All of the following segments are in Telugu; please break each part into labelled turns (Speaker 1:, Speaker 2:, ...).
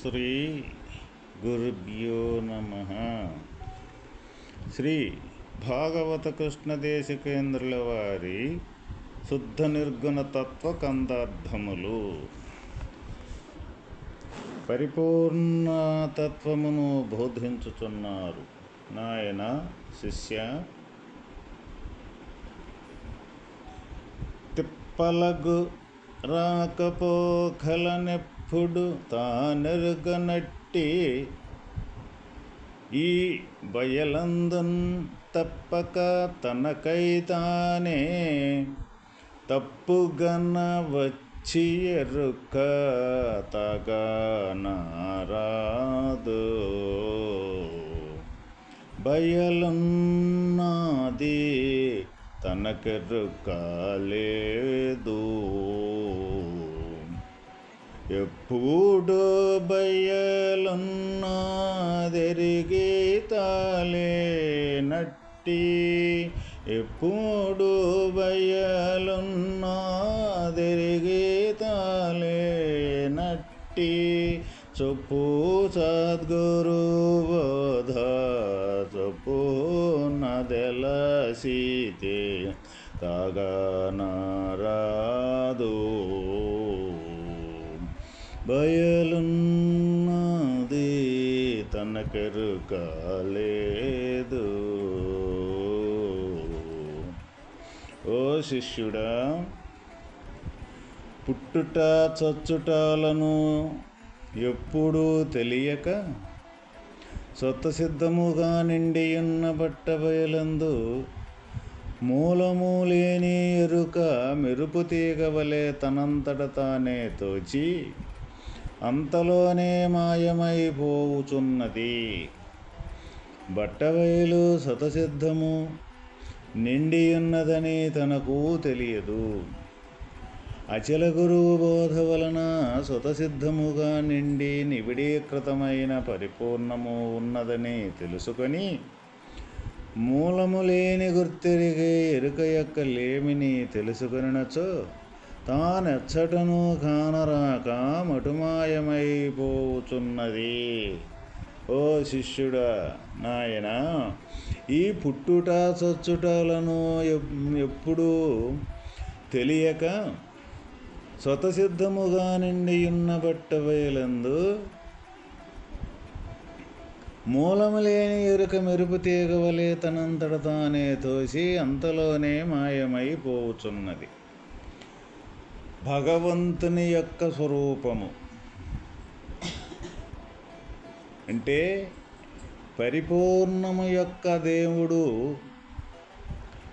Speaker 1: శ్రీ గురుభ్యో నమ. శ్రీ భాగవత కృష్ణదేశికేంద్రుల వారి శుద్ధ నిర్గుణ తత్వ కందార్థములు. పరిపూర్ణ తత్వమును బోధించుచున్నారు. నాయన శిష్య తిప్పలగు ఇప్పుడు తానెరుగనట్టి ఈ బయలందన్ తప్పక తనకై తానే తప్పుగన వచ్చి ఎరుక తగనారాదు. బయలున్నది తనకెరుకాలేదు ఎప్పుడు బయలున్నదెరిగి తాలే నట్టి ఎప్పుడు బయలున్నదెరిగి నట్టి. చొప్పు సద్గురు బోధ చొప్పు నదెలసీతే తగనరాదు బయలున్నది తనకెరుకలేదు ఓ శిష్యుడా పుట్టుట చచ్చుటాలను ఎప్పుడూ తెలియక స్వతసిద్ధముగా నిండి ఉన్న బట్ట బయలందు మూలము లేని ఎరుక మెరుపు తీగవలే తనంతట తానే తోచి అంతలోనే మాయమైపోవుచున్నది. బట్టబయలు సతసిద్ధము నిండియున్నదని తనకు తెలియదు. అచల గురువు బోధ వలన స్వతసిద్ధముగా నిండి నిబిడీకృతమైన పరిపూర్ణము ఉన్నదని తెలుసుకొని మూలము లేని గుర్తెరిగే ఎరుక యొక్క లేమిని తెలుసుకొనినచో తానెచ్చటను కానరాక మటుమాయమైపోతున్నది ఓ శిష్యుడా నాయన ఈ పుట్టుట చచ్చుటలను ఎప్పుడూ తెలియక స్వతసిద్ధముగా నిండి ఉన్న బట్టబయలందు మూలము లేని ఎరుక మెరుపు తీగవలే తనంతట తానే తోసి అంతలోనే మాయమైపోవుచున్నది భగవంతుని యొక్క స్వరూపము. అంటే పరిపూర్ణము యొక్క దేవుడు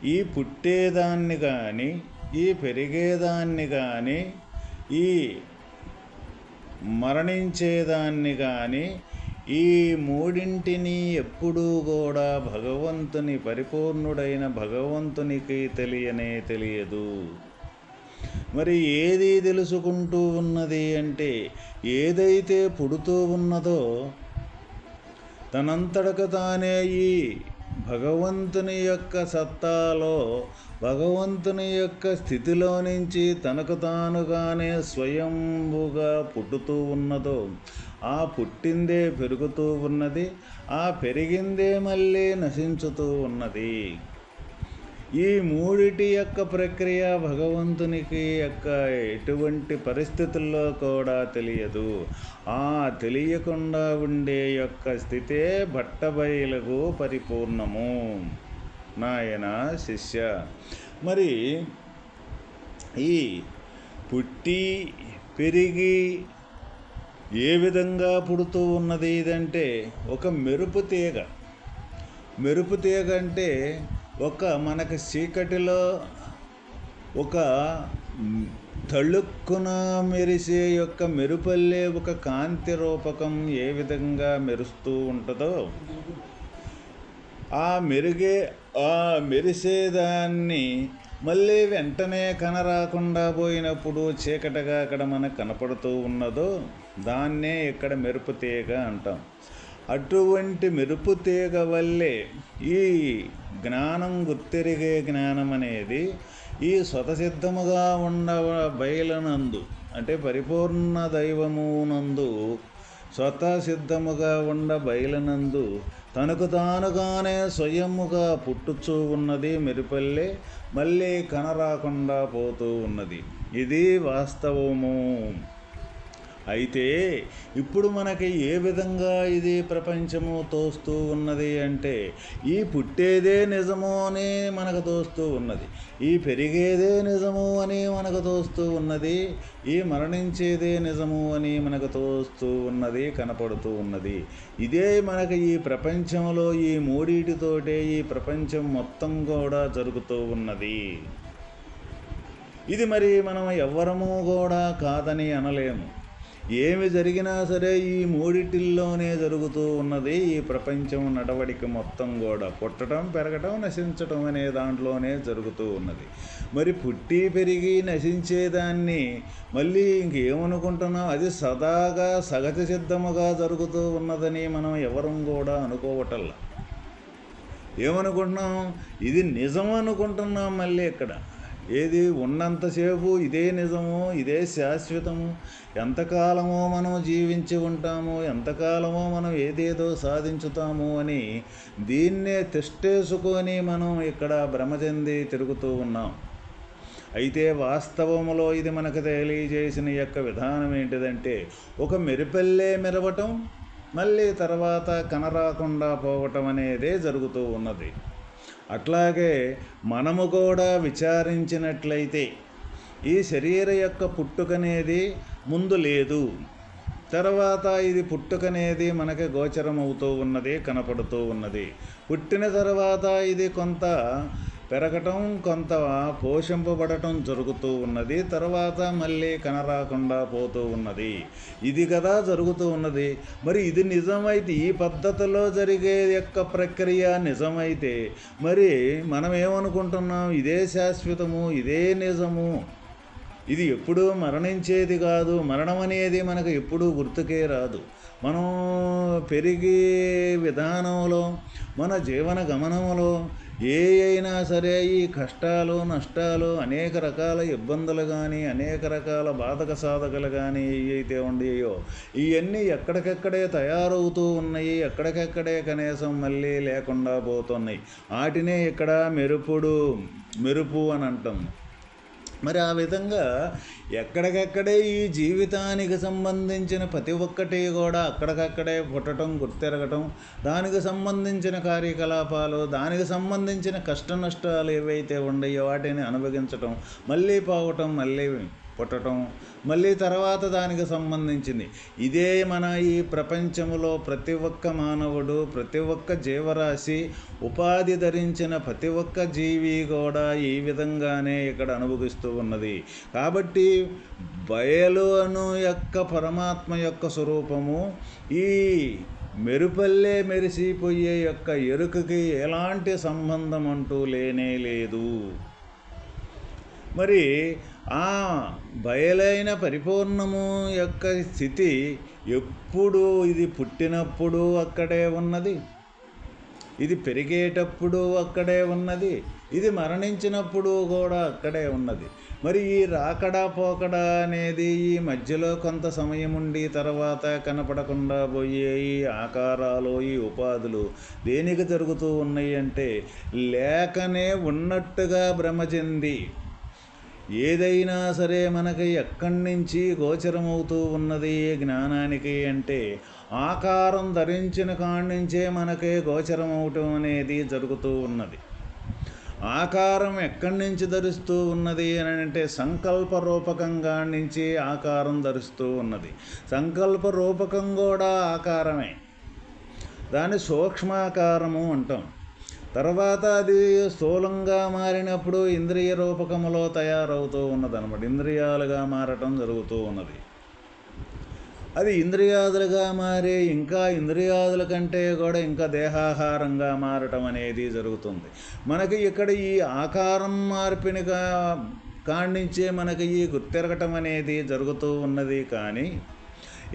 Speaker 1: ఈ పుట్టేదాన్ని కానీ ఈ పెరిగేదాన్ని కానీ ఈ మరణించేదాన్ని కానీ ఈ మూడింటిని ఎప్పుడూ కూడా భగవంతుని పరిపూర్ణుడైన భగవంతునికి తెలియనే తెలియదు. మరి ఏది తెలుసుకుంటూ ఉన్నది అంటే ఏదైతే పుడుతూ ఉన్నదో తనంతటక తానే ఈ భగవంతుని యొక్క సత్తాలో భగవంతుని యొక్క స్థితిలో నుంచి తనకు తానుగానే స్వయంభుగా పుట్టుతూ ఉన్నదో ఆ పుట్టిందే పెరుగుతూ ఉన్నది ఆ పెరిగిందే మళ్ళీ నశించుతూ ఉన్నది. ఈ మూడిటి యొక్క ప్రక్రియ భగవంతునికి యొక్క ఎటువంటి పరిస్థితుల్లో కూడా తెలియదు. ఆ తెలియకుండా ఉండే యొక్క స్థితే బట్టబయలకు పరిపూర్ణము. నాయన శిష్య. మరి ఈ పుట్టి పెరిగి ఏ విధంగా పుడుతూ ఉన్నది ఇదంటే ఒక మెరుపు తీగ. మెరుపు తీగ అంటే ఒక మనకి చీకటిలో ఒక తళుక్కున మెరిసే యొక్క మెరుపల్లే ఒక కాంతి రూపకం ఏ విధంగా మెరుస్తూ ఉంటుందో ఆ మెరుగే ఆ మెరిసేదాన్ని మళ్ళీ వెంటనే కనరాకుండా పోయినప్పుడు చీకటిగా అక్కడ మనకు కనపడుతూ ఉన్నదో దాన్నే ఇక్కడ మెరుపుతీగ అంటాం. అటువంటి మెరుపు తీగ వల్లే ఈ జ్ఞానం గుర్తెరిగే జ్ఞానం అనేది ఈ స్వతసిద్ధముగా ఉండ బయలనందు అంటే పరిపూర్ణ దైవము నందు స్వతసిద్ధముగా ఉండ బయలనందు తనకు తానుగానే స్వయముగా పుట్టుచూ ఉన్నది మెరుపల్లే మళ్ళీ కనరాకుండా పోతూ ఉన్నది. ఇది వాస్తవము. అయితే ఇప్పుడు మనకి ఏ విధంగా ఇది ప్రపంచము తోస్తూ ఉన్నది అంటే ఈ పుట్టేదే నిజము అని మనకు తోస్తూ ఉన్నది ఈ పెరిగేదే నిజము అని మనకు తోస్తూ ఉన్నది ఈ మరణించేదే నిజము అని మనకు తోస్తూ ఉన్నది కనపడుతూ ఉన్నది. ఇదే మనకి ఈ ప్రపంచంలో ఈ మూడిటితోటే ఈ ప్రపంచం మొత్తం కూడా జరుగుతూ ఉన్నది. ఇది మరి మనం ఎవ్వరము కూడా కాదని అనలేము. ఏమి జరిగినా సరే ఈ మూడిటిల్లోనే జరుగుతూ ఉన్నది. ఈ ప్రపంచం నడవడిక మొత్తం కూడా పుట్టడం పెరగటం నశించటం అనే దాంట్లోనే జరుగుతూ ఉన్నది. మరి పుట్టి పెరిగి నశించేదాన్ని మళ్ళీ ఇంకేమనుకుంటున్నాం? అది సదాగా సహజ సిద్ధముగా జరుగుతూ ఉన్నదని మనం ఎవరం కూడా అనుకోవటల్లా ఏమనుకుంటున్నాం? ఇది నిజం అనుకుంటున్నాం మళ్ళీ ఇక్కడ. ఏది ఉన్నంతసేపు ఇదే నిజము ఇదే శాశ్వతము. ఎంతకాలమో మనం జీవించి ఉంటాము ఎంతకాలమో మనం ఏదేదో సాధించుతాము అని దీన్నే తిష్టేసుకొని మనం ఇక్కడ భ్రమచెంది తిరుగుతూ ఉన్నాం. అయితే వాస్తవములో ఇది మనకు తెలియజేసిన యొక్క విధానం ఏంటిదంటే ఒక మెరుపెల్లే మెరవటం మళ్ళీ తర్వాత కనరాకుండా పోవటం అనేదే జరుగుతూ ఉన్నది. అట్లాగే మనము కూడా విచారించినట్లయితే ఈ శరీర యొక్క పుట్టుకనేది ముందు లేదు. తర్వాత ఇది పుట్టుకనేది మనకి గోచరం అవుతూ ఉన్నది కనపడుతూ ఉన్నది. పుట్టిన తర్వాత ఇది కొంత పెరగటం కొంత పోషింపబడటం జరుగుతూ ఉన్నది తర్వాత మళ్ళీ కనరాకుండా పోతూ ఉన్నది. ఇది కదా జరుగుతూ ఉన్నది. మరి ఇది నిజమైతే ఈ పద్ధతిలో జరిగే యొక్క ప్రక్రియ నిజమైతే మరి మనం ఏమనుకుంటున్నాం ఇదే శాశ్వతము ఇదే నిజము. ఇది ఎప్పుడూ మరణించేది కాదు. మరణం అనేది మనకు ఎప్పుడూ గుర్తుకే రాదు. మనం పెరిగే విధానంలో మన జీవన గమనంలో ఏ అయినా సరే ఈ కష్టాలు నష్టాలు అనేక రకాల ఇబ్బందులు కానీ అనేక రకాల బాధక సాధకలు కానీ ఏవైతే ఉండేయో ఇవన్నీ ఎక్కడికెక్కడే తయారవుతూ ఉన్నాయి. ఎక్కడికెక్కడే కనీసం మళ్ళీ లేకుండా పోతున్నాయి. వాటినే ఇక్కడ మెరుపుడు మెరుపు అని అంటాం. మరి ఆ విధంగా ఎక్కడికక్కడే ఈ జీవితానికి సంబంధించిన ప్రతి ఒక్కటి కూడా అక్కడికక్కడే పుట్టడం గుర్తిరగటం దానికి సంబంధించిన కార్యకలాపాలు దానికి సంబంధించిన కష్ట నష్టాలు ఏవైతే ఉన్నాయో వాటిని అనుభవించటం మళ్ళీ పోవటం మళ్ళీ పుట్టడం మళ్ళీ తర్వాత దానికి సంబంధించింది. ఇదే మన ఈ ప్రపంచంలో ప్రతి ఒక్క మానవుడు ప్రతి ఒక్క జీవరాశి ఉపాధి ధరించిన ప్రతి ఒక్క జీవి కూడా ఈ విధంగానే ఇక్కడ అనుభవిస్తూ ఉన్నది. కాబట్టి బయలు అను యొక్క పరమాత్మ యొక్క స్వరూపము ఈ మెరుపల్లే మెరిసిపోయే యొక్క ఎరుకకి ఎలాంటి సంబంధం అంటూ లేనే లేదు. మరి ఆ బయలైన పరిపూర్ణము యొక్క స్థితి ఎప్పుడు ఇది పుట్టినప్పుడు అక్కడే ఉన్నది? ఇది పెరిగేటప్పుడు అక్కడే ఉన్నది? ఇది మరణించినప్పుడు కూడా అక్కడే ఉన్నది. మరి ఈ రాకడా పోకడా అనేది ఈ మధ్యలో కొంత సమయం ఉండి తర్వాత కనపడకుండా పోయే ఈ ఆకారాలు ఈ ఉపాధులు దేనికి జరుగుతూ ఉన్నాయి అంటే లేకనే ఉన్నట్టుగా భ్రమ చెంది ఏదైనా సరే మనకి ఎక్కడి నుంచి గోచరమవుతూ ఉన్నది జ్ఞానానికి అంటే ఆకారం ధరించిన కాణించే నుంచే మనకి అనేది జరుగుతూ ఉన్నది. ఆకారం ఎక్కడి నుంచి ధరిస్తూ ఉన్నది అని అంటే సంకల్ప రూపకంగా నుంచి ఆకారం ధరిస్తూ ఉన్నది. సంకల్ప రూపకం కూడా ఆకారమే. దాన్ని సూక్ష్మాకారము అంటాం. తర్వాత అది స్థూలంగా మారినప్పుడు ఇంద్రియ రూపకములో తయారవుతూ ఉన్నది అనమాట ఇంద్రియాలుగా మారటం జరుగుతూ ఉన్నది. అది ఇంద్రియాదులుగా మారి ఇంకా ఇంద్రియాదుల కంటే కూడా ఇంకా దేహాహారంగా మారటం అనేది జరుగుతుంది. మనకి ఇక్కడ ఈ ఆకారం మార్పినిగా కాణించే మనకి ఈ గుర్తెరగటం అనేది జరుగుతూ ఉన్నది కానీ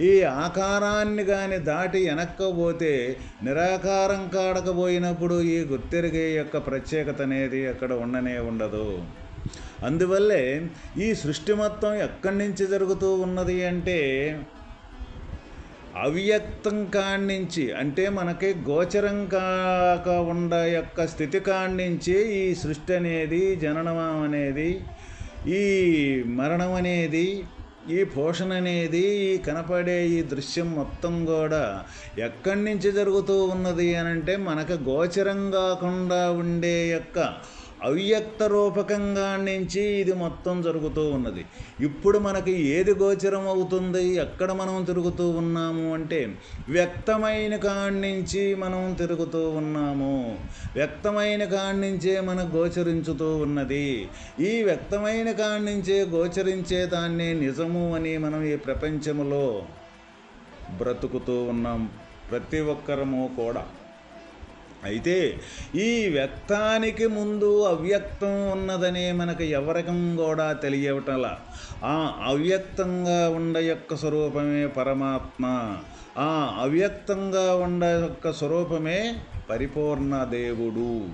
Speaker 1: ఈ ఆకారాన్ని కానీ దాటి వెనక్కపోతే నిరాకారం కాడకపోయినప్పుడు ఈ గుర్తెరిగే యొక్క ప్రత్యేకత అనేది అక్కడ ఉండనే ఉండదు. అందువల్లే ఈ సృష్టి మొత్తం ఎక్కడి నుంచి జరుగుతూ ఉన్నది అంటే అవ్యక్తం కాణించి అంటే మనకి గోచరం కాక ఉండ యొక్క స్థితి కాణించి ఈ సృష్టి అనేది జననం అనేది ఈ మరణం అనేది ఈ పోషణ అనేది ఈ కనపడే ఈ దృశ్యం మొత్తం కూడా ఎక్కడి నుంచి జరుగుతూ ఉన్నది అని అంటే మనకు గోచరం కాకుండా ఉండే యొక్క అవ్యక్త రూపకంగా నుంచి ఇది మొత్తం జరుగుతూ ఉన్నది. ఇప్పుడు మనకి ఏది గోచరం అవుతుంది ఎక్కడ మనం తిరుగుతూ ఉన్నాము అంటే వ్యక్తమైన నుంచి మనం తిరుగుతూ ఉన్నాము. వ్యక్తమైన నుంచే మనకు గోచరించుతూ ఉన్నది. ఈ వ్యక్తమైన నుంచే గోచరించే దాన్నే నిజము అని మనం ఈ ప్రపంచంలో బ్రతుకుతూ ఉన్నాం. ప్రతి ఒక్కరము కూడా. అయితే ఈ వ్యక్తానికి ముందు అవ్యక్తం ఉన్నదనే మనకు ఎవరికం కూడా తెలియటల ఆ అవ్యక్తంగా ఉండ యొక్క స్వరూపమే పరమాత్మ. ఆ అవ్యక్తంగా ఉండ యొక్క స్వరూపమే పరిపూర్ణ దేవుడు.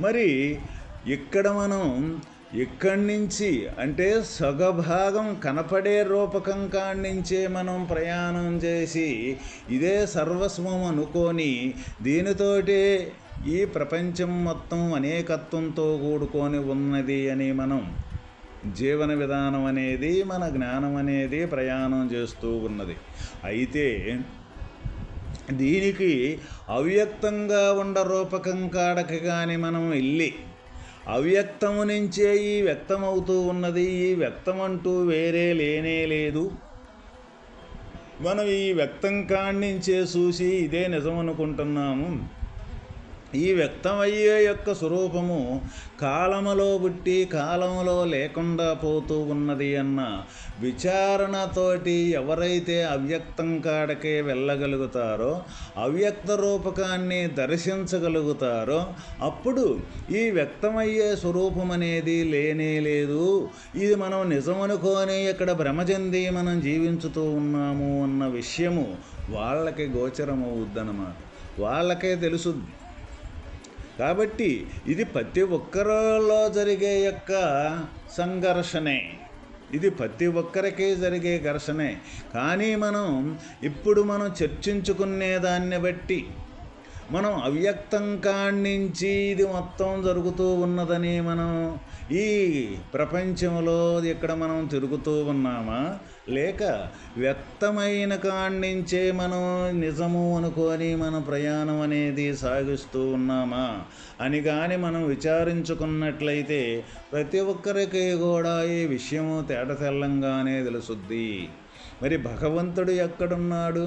Speaker 1: మరి ఇక్కడ మనం ఇక్కడి నుంచి అంటే సగభాగం కనపడే రూపకం కాణించే నుంచే మనం ప్రయాణం చేసి ఇదే సర్వస్వం అనుకొని దీనితోటే ఈ ప్రపంచం మొత్తం అనేకత్వంతో కూడుకొని ఉన్నది అని మనం జీవన విధానం అనేది మన జ్ఞానం అనేది ప్రయాణం చేస్తూ ఉన్నది. అయితే దీనికి అవ్యక్తంగా ఉండ రూపకం కాడకి కానీ మనం వెళ్ళి అవ్యక్తము నుంచే ఈ వ్యక్తమవుతూ ఉన్నది ఈ వ్యక్తం అంటూ వేరే లేనే లేదు. మనం ఈ వ్యక్తం కాణించే చూసి ఇదే నిజం అనుకుంటున్నాము ఈ వ్యక్తమయ్యే యొక్క స్వరూపము కాలములో పుట్టి కాలములో లేకుండా పోతూ ఉన్నది అన్న విచారణతోటి ఎవరైతే అవ్యక్తం కాడకే వెళ్ళగలుగుతారో అవ్యక్త రూపకాన్ని దర్శించగలుగుతారో అప్పుడు ఈ వ్యక్తమయ్యే స్వరూపం అనేది లేనే లేదు. ఇది మనం నిజమనుకొని ఇక్కడ భ్రమ చెంది మనం జీవించుతూ ఉన్నాము అన్న విషయము వాళ్ళకి గోచరమవుద్దన్నమాట. వాళ్ళకే తెలుసుద్ది కాబట్టి ఇది ప్రతి ఒక్కరిలో జరిగే యొక్క సంఘర్షణే. ఇది ప్రతి ఒక్కరికి జరిగే ఘర్షణే. కానీ మనం ఇప్పుడు మనం చర్చించుకునే దాన్ని బట్టి మనం అవ్యక్తం కాణించి ఇది మొత్తం జరుగుతూ ఉన్నదని మనం ఈ ప్రపంచంలో ఇక్కడ మనం తిరుగుతూ ఉన్నామా? లేక వ్యక్తమైన కాణించే మనం నిజము అనుకొని మన ప్రయాణం అనేది సాగిస్తూ ఉన్నామా? అని కానీ మనం విచారించుకున్నట్లయితే ప్రతి ఒక్కరికి కూడా ఈ విషయము తేటతెల్లంగానే తెలుసుద్ది. మరి భగవంతుడు ఎక్కడున్నాడు?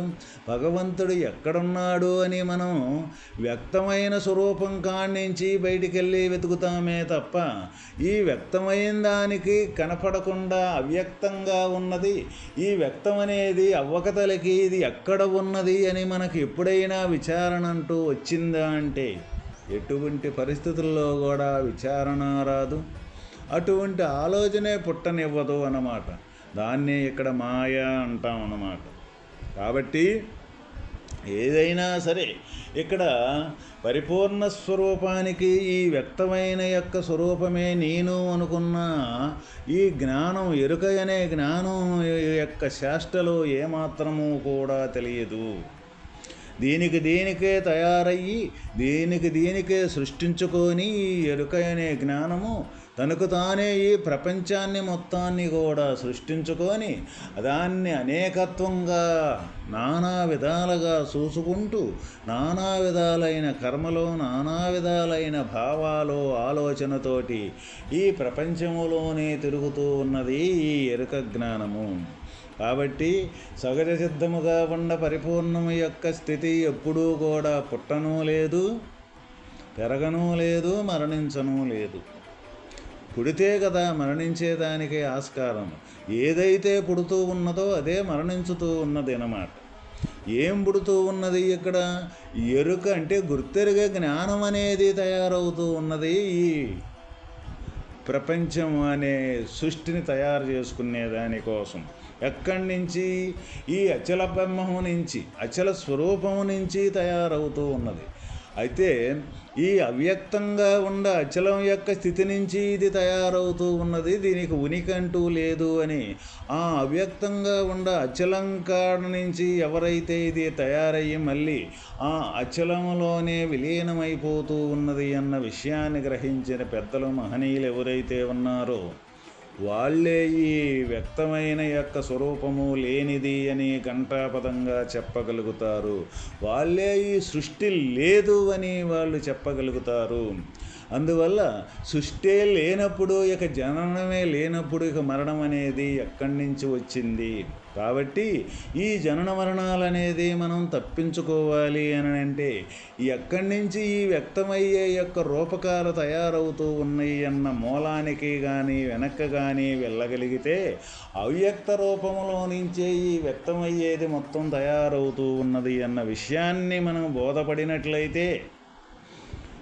Speaker 1: భగవంతుడు ఎక్కడున్నాడు అని మనం వ్యక్తమైన స్వరూపం కాణించి బయటికి వెళ్ళి వెతుకుతామే తప్ప ఈ వ్యక్తమైన దానికి కనపడకుండా అవ్యక్తంగా ఉన్నది ఈ వ్యక్తం అనేది అవ్వకతలకి ఇది ఎక్కడ ఉన్నది అని మనకు ఎప్పుడైనా విచారణ అంటూ వచ్చిందా అంటే ఎటువంటి పరిస్థితుల్లో కూడా విచారణ రాదు. అటువంటి ఆలోచనే పుట్టనివ్వదు అన్నమాట. దాన్ని ఇక్కడ మాయ అంటాం అన్నమాట. కాబట్టి ఏదైనా సరే ఇక్కడ పరిపూర్ణ స్వరూపానికి ఈ వ్యక్తమైన యొక్క స్వరూపమే నేను అనుకున్న ఈ జ్ఞానం ఎరుక అనే జ్ఞానం యొక్క శాస్త్రలో ఏమాత్రము కూడా తెలియదు. దీనికి దీనికే తయారయ్యి దీనికి దీనికే సృష్టించుకొని ఈ ఎరుక అనే జ్ఞానము తనకు తానే ఈ ప్రపంచాన్ని మొత్తాన్ని కూడా సృష్టించుకొని దాన్ని అనేకత్వంగా నానా విధాలుగా చూసుకుంటూ నానా విధాలైన కర్మలు నానా విధాలైన భావాలు ఆలోచనతోటి ఈ ప్రపంచంలోనే తిరుగుతూ ఉన్నది ఈ ఎరుక జ్ఞానము. కాబట్టి సహజ సిద్ధముగా ఉన్న పరిపూర్ణము యొక్క స్థితి ఎప్పుడూ కూడా పుట్టనూ లేదు పెరగనూ లేదు మరణించనూ లేదు. పుడితే కదా మరణించేదానికి ఆస్కారం. ఏదైతే పుడుతూ ఉన్నదో అదే మరణించుతూ ఉన్నది అన్నమాట. ఏం పుడుతూ ఉన్నది ఇక్కడ? ఎరుక అంటే గుర్తెరుగే జ్ఞానం అనేది తయారవుతూ ఉన్నది. ఈ ప్రపంచం అనే సృష్టిని తయారు చేసుకునే దానికోసం ఎక్కడి నుంచి? ఈ అచల బ్రహ్మము నుంచి అచల స్వరూపము నుంచి తయారవుతూ ఉన్నది. అయితే ఈ అవ్యక్తంగా ఉండ అచలం యొక్క స్థితి నుంచి ఇది తయారవుతూ ఉన్నది దీనికి ఉనికి అంటూ లేదు అని. ఆ అవ్యక్తంగా ఉండ అచలం కాడ నుంచి ఎవరైతే ఇది తయారయ్యి మళ్ళీ ఆ అచలంలోనే విలీనమైపోతూ ఉన్నది అన్న విషయాన్ని గ్రహించిన పెద్దలు మహనీయులు ఎవరైతే ఉన్నారో వాళ్ళే ఈ వ్యక్తమైన యొక్క స్వరూపము లేనిది అని ఘంటాపదంగా చెప్పగలుగుతారు. వాళ్ళే ఈ సృష్టి లేదు అని వాళ్ళు చెప్పగలుగుతారు. అందువల్ల సృష్టి లేనప్పుడు ఇక జననమే లేనప్పుడు ఇక మరణం అనేది ఎక్కడి నుంచి వచ్చింది? కాబట్టి ఈ జనన మరణాలు అనేది మనం తప్పించుకోవాలి అని అంటే ఎక్కడి నుంచి ఈ వ్యక్తమయ్యే యొక్క రూపకాలు తయారవుతూ ఉన్నాయి అన్న మూలానికి కానీ వెనక్కి కానీ వెళ్ళగలిగితే అవ్యక్త రూపంలో నుంచే ఈ వ్యక్తమయ్యేది మొత్తం తయారవుతూ ఉన్నది అన్న విషయాన్ని మనం బోధపడినట్లయితే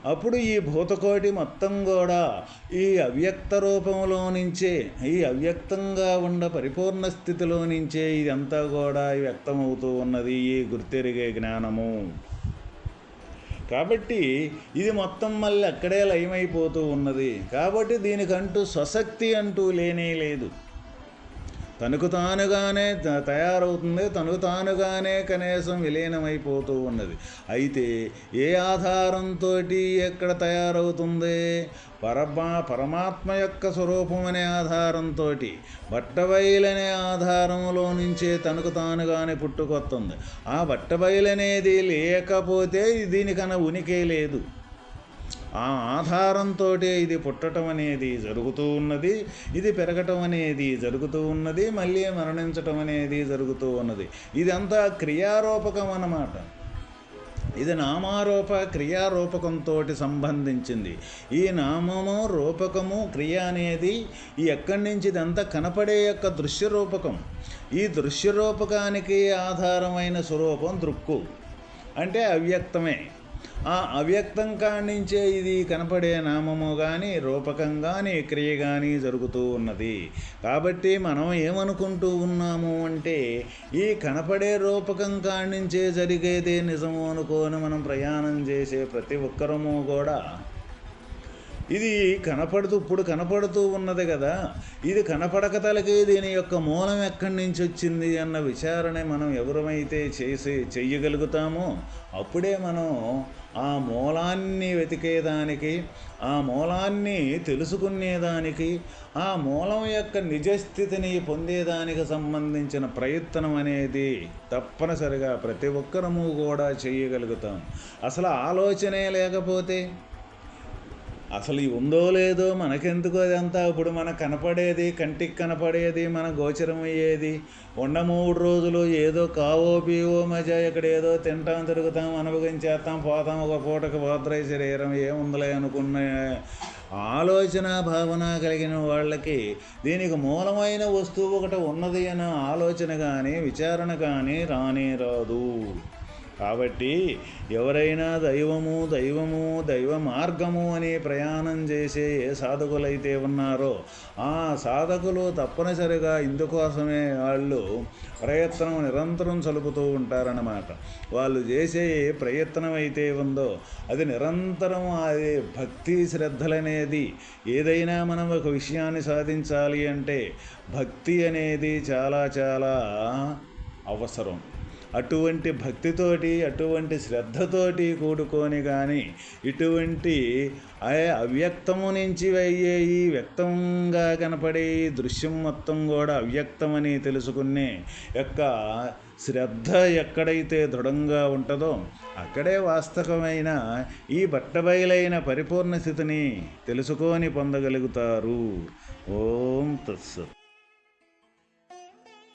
Speaker 1: అప్పుడు ఈ భూతకోటి మొత్తం కూడా ఈ అవ్యక్త రూపంలో నుంచే ఈ అవ్యక్తంగా ఉన్న పరిపూర్ణ స్థితిలో నుంచే ఇదంతా కూడా వ్యక్తమవుతూ ఉన్నది ఈ గుర్తెరిగే జ్ఞానము. కాబట్టి ఇది మొత్తం మళ్ళీ అక్కడే లయమైపోతూ ఉన్నది. కాబట్టి దీనికంటూ స్వశక్తి అంటూ లేనే లేదు. తనకు తానుగానే తయారవుతుంది తనకు తానుగానే కనీసం విలీనమైపోతూ ఉన్నది. అయితే ఏ ఆధారంతో ఎక్కడ తయారవుతుంది? పరమా పరమాత్మ యొక్క స్వరూపం అనే ఆధారంతో బట్టబయలనే ఆధారంలో నుంచే తనకు తానుగానే పుట్టుకొస్తుంది ఆ బట్టబయలనేది లేకపోతే దీనికన్నా ఉనికి లేదు. ఆ ఆధారంతో ఇది పుట్టడం అనేది జరుగుతూ ఉన్నది ఇది పెరగటం అనేది జరుగుతూ ఉన్నది మళ్ళీ మరణించటం అనేది జరుగుతూ ఉన్నది. ఇదంతా క్రియారూపకం అన్నమాట. ఇది నామారూప క్రియారూపకంతో సంబంధించింది. ఈ నామము రూపకము క్రియ అనేది ఈ ఎక్కడి నుంచి ఇదంతా కనపడే యొక్క దృశ్యరూపకం. ఈ దృశ్య రూపకానికి ఆధారమైన స్వరూపం దృక్కు. అంటే అవ్యక్తమే. ఆ అవ్యక్తం కానించే ఇది కనపడే నామము కానీ రూపకం కానీ క్రియ కానీ జరుగుతూ ఉన్నది. కాబట్టి మనం ఏమనుకుంటూ ఉన్నాము అంటే ఈ కనపడే రూపకం కానించే జరిగేదే నిజము అనుకోని మనం ప్రయాణం చేసే ప్రతి ఒక్కరము కూడా ఇది కనపడుతూ ఇప్పుడు కనపడుతూ ఉన్నది కదా. ఇది కనపడక తలకి దీని యొక్క మూలం ఎక్కడి నుంచి వచ్చింది అన్న విచారణ మనం ఎవరమైతే చేసి చెయ్యగలుగుతామో అప్పుడే మనం ఆ మూలాన్ని వెతికేదానికి ఆ మూలాన్ని తెలుసుకునేదానికి ఆ మూలం యొక్క నిజస్థితిని పొందేదానికి సంబంధించిన ప్రయత్నం అనేది తప్పనిసరిగా ప్రతి ఒక్కరము కూడా చేయగలుగుతాం అసలు ఆలోచనే లేకపోతే అసలు ఉందో లేదో మనకెందుకు అదంతా? ఇప్పుడు మనకు కనపడేది కంటికి కనపడేది మన గోచరం అయ్యేది. ఉన్న మూడు రోజులు ఏదో కావో పీవో మజా ఇక్కడ ఏదో తింటాం తిరుగుతాం అనుభవించేస్తాం పోతాం ఒక పూటకు పోత్రై శరీరం ఏముందలే అనుకున్న ఆలోచన భావన కలిగిన వాళ్ళకి దీనికి మూలమైన వస్తువు ఒకటి ఉన్నది అనే ఆలోచన కానీ విచారణ కానీ రానే రాదు. కాబట్టి ఎవరైనా దైవము దైవము దైవ మార్గము అని ప్రయాణం చేసే ఏ సాధకులైతే ఉన్నారో ఆ సాధకులు తప్పనిసరిగా ఇందుకోసమే వాళ్ళు ప్రయత్నం నిరంతరం చలుపుతూ ఉంటారన్నమాట. వాళ్ళు చేసే ఏ ప్రయత్నం అయితే ఉందో అది నిరంతరం అది భక్తి శ్రద్ధలనేది ఏదైనా మనం ఒక విషయాన్ని సాధించాలి అంటే భక్తి అనేది చాలా చాలా అవసరం. అటువంటి భక్తితోటి అటువంటి శ్రద్ధతోటి కూడుకొని కానీ ఇటువంటి అవ్యక్తము నుంచి అయ్యే ఈ వ్యక్తంగా కనపడే దృశ్యం మొత్తం కూడా అవ్యక్తమని తెలుసుకునే యొక్క శ్రద్ధ ఎక్కడైతే దృఢంగా ఉంటుందో అక్కడే వాస్తవమైన ఈ బట్టబయలైన పరిపూర్ణ స్థితిని తెలుసుకొని పొందగలుగుతారు. ఓం తత్సత్.